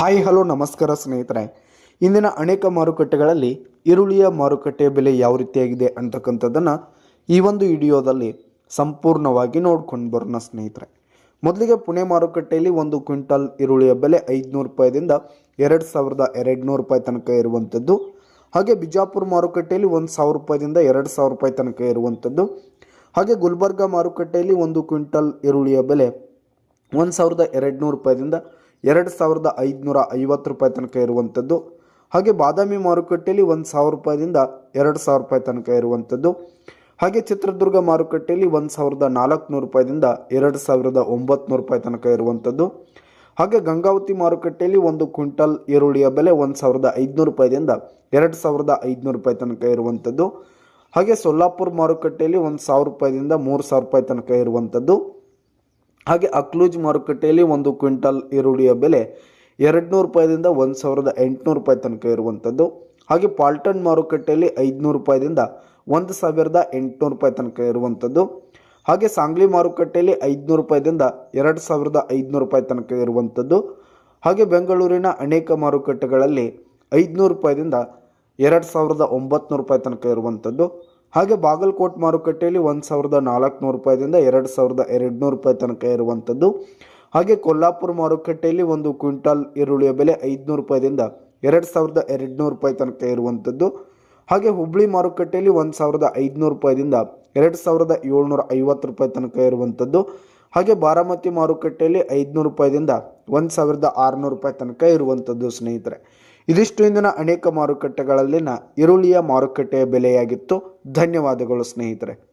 Hi, hello, ನಮಸ್ಕಾರ ಸ್ನೇಹಿತರೆ. ಇಂದಿನ ಅನೇಕ ಮಾರುಕಟ್ಟೆಗಳಲ್ಲಿ ಈರುಳ್ಳಿಯ ಮಾರುಕಟ್ಟೆಯ ಬೆಲೆ ಯಾವ ರೀತಿಯಾಗಿದೆ ಅಂತಕ್ಕಂಥದ್ದನ್ನು ಈ ಒಂದು ವಿಡಿಯೋದಲ್ಲಿ ಸಂಪೂರ್ಣವಾಗಿ ನೋಡ್ಕೊಂಡು ಬರೋಣ ಸ್ನೇಹಿತರೆ. ಮೊದಲಿಗೆ ಪುಣೆ ಮಾರುಕಟ್ಟೆಯಲ್ಲಿ ಒಂದು ಕ್ವಿಂಟಲ್ ಈರುಳ್ಳಿಯ ಬೆಲೆ ಐದುನೂರು ರೂಪಾಯಿದಿಂದ ಎರಡು ಸಾವಿರದ ಎರಡು ನೂರು ರೂಪಾಯಿ ತನಕ ಇರುವಂಥದ್ದು. ಹಾಗೆ ಬಿಜಾಪುರ ಮಾರುಕಟ್ಟೆಯಲ್ಲಿ ಒಂದು ಸಾವಿರ ರೂಪಾಯಿದಿಂದ ಎರಡು ಸಾವಿರ ರೂಪಾಯಿ ತನಕ ಇರುವಂಥದ್ದು. ಹಾಗೆ ಗುಲ್ಬರ್ಗ ಮಾರುಕಟ್ಟೆಯಲ್ಲಿ ಒಂದು ಕ್ವಿಂಟಲ್ ಈರುಳ್ಳಿಯ ಬೆಲೆ ಒಂದು ಸಾವಿರದ ಎರಡುನೂರು ರೂಪಾಯಿದಿಂದ ಎರಡು ಸಾವಿರದ ಐದುನೂರ ಐವತ್ತು ರೂಪಾಯಿ ತನಕ ಇರುವಂಥದ್ದು. ಹಾಗೆ ಬಾದಾಮಿ ಮಾರುಕಟ್ಟೆಯಲ್ಲಿ ಒಂದು ಸಾವಿರ ರೂಪಾಯಿದಿಂದ ಎರಡು ಸಾವಿರ ರೂಪಾಯಿ ತನಕ ಇರುವಂಥದ್ದು. ಹಾಗೆ ಚಿತ್ರದುರ್ಗ ಮಾರುಕಟ್ಟೆಯಲ್ಲಿ ಒಂದು ಸಾವಿರದ ನಾಲ್ಕುನೂರು ರೂಪಾಯಿದಿಂದ ಎರಡು ಸಾವಿರದ ಒಂಬತ್ನೂರು ರೂಪಾಯಿ ತನಕ ಇರುವಂಥದ್ದು. ಹಾಗೆ ಗಂಗಾವತಿ ಮಾರುಕಟ್ಟೆಯಲ್ಲಿ ಒಂದು ಕ್ವಿಂಟಲ್ ಈರುಳ್ಳಿಯ ಬೆಲೆ ಒಂದು ಸಾವಿರದ ಐದುನೂರು ರೂಪಾಯಿದಿಂದ ಎರಡು ಸಾವಿರದ ಐದುನೂರು ರೂಪಾಯಿ ತನಕ ಇರುವಂಥದ್ದು. ಹಾಗೆ ಸೊಲ್ಲಾಪುರ ಮಾರುಕಟ್ಟೆಯಲ್ಲಿ ಒಂದು ಸಾವಿರ ರೂಪಾಯಿದಿಂದ ಮೂರು ಸಾವಿರ ರೂಪಾಯಿ ತನಕ ಇರುವಂಥದ್ದು. ಹಾಗೆ ಅಕ್ಲೂಜ್ ಮಾರುಕಟ್ಟೆಯಲ್ಲಿ ಒಂದು ಕ್ವಿಂಟಲ್ ಈರುಳ್ಳಿಯ ಬೆಲೆ ಎರಡುನೂರು ರೂಪಾಯಿದಿಂದ ಒಂದು ಸಾವಿರದ ಎಂಟುನೂರು ರೂಪಾಯಿ ತನಕ ಇರುವಂಥದ್ದು ಹಾಗೆ ಪಾಲ್ಟನ್ ಮಾರುಕಟ್ಟೆಯಲ್ಲಿ ಐದುನೂರು ರೂಪಾಯಿದಿಂದ ಒಂದು ಸಾವಿರದ ಎಂಟುನೂರು ರೂಪಾಯಿ ತನಕ ಇರುವಂಥದ್ದು ಹಾಗೆ ಸಾಂಗ್ಲಿ ಮಾರುಕಟ್ಟೆಯಲ್ಲಿ ಐದುನೂರು ರೂಪಾಯಿದಿಂದ ಎರಡು ಸಾವಿರದ ಐದುನೂರು ರೂಪಾಯಿ ತನಕ ಇರುವಂಥದ್ದು ಹಾಗೆ ಬೆಂಗಳೂರಿನ ಅನೇಕ ಮಾರುಕಟ್ಟೆಗಳಲ್ಲಿ ಐದುನೂರು ರೂಪಾಯಿದಿಂದ ಎರಡು ಸಾವಿರದ ಒಂಬತ್ನೂರು ರೂಪಾಯಿ ತನಕ ಇರುವಂಥದ್ದು ಹಾಗೆ ಬಾಗಲಕೋಟ್ ಮಾರುಕಟ್ಟೆಯಲ್ಲಿ ಒಂದು ಸಾವಿರದ ನಾಲ್ಕುನೂರು ರೂಪಾಯಿದಿಂದ ಎರಡು ಸಾವಿರದ ಎರಡುನೂರು ರೂಪಾಯಿ ತನಕ ಇರುವಂಥದ್ದು ಹಾಗೆ ಕೊಲ್ಲಾಪುರ ಮಾರುಕಟ್ಟೆಯಲ್ಲಿ ಒಂದು ಕ್ವಿಂಟಾಲ್ ಈರುಳ್ಳಿಯ ಬೆಲೆ ಐದುನೂರು ರೂಪಾಯಿದಿಂದ ಎರಡು ಸಾವಿರದ ಎರಡುನೂರು ರೂಪಾಯಿ ತನಕ ಇರುವಂಥದ್ದು ಹಾಗೆ ಹುಬ್ಳಿ ಮಾರುಕಟ್ಟೆಯಲ್ಲಿ ಒಂದು ಸಾವಿರದ ಐದುನೂರು ರೂಪಾಯಿದಿಂದ ಎರಡು ಸಾವಿರದ ಏಳ್ನೂರ ಐವತ್ತು ರೂಪಾಯಿ ತನಕ ಇರುವಂಥದ್ದು ಹಾಗೆ ಬಾರಾಮತಿ ಮಾರುಕಟ್ಟೆಯಲ್ಲಿ ಐದುನೂರು ರೂಪಾಯಿದಿಂದ ಒಂದು ಸಾವಿರದ ಆರುನೂರು ರೂಪಾಯಿ ತನಕ ಇರುವಂಥದ್ದು ಸ್ನೇಹಿತರೆ. ಇದಿಷ್ಟು ಇಂದಿನ ಅನೇಕ ಮಾರುಕಟ್ಟೆಗಳಲ್ಲಿನ ಈರುಳ್ಳಿಯ ಮಾರುಕಟ್ಟೆಯ ಬೆಲೆಯಾಗಿತ್ತು. ಧನ್ಯವಾದಗಳು ಸ್ನೇಹಿತರೆ.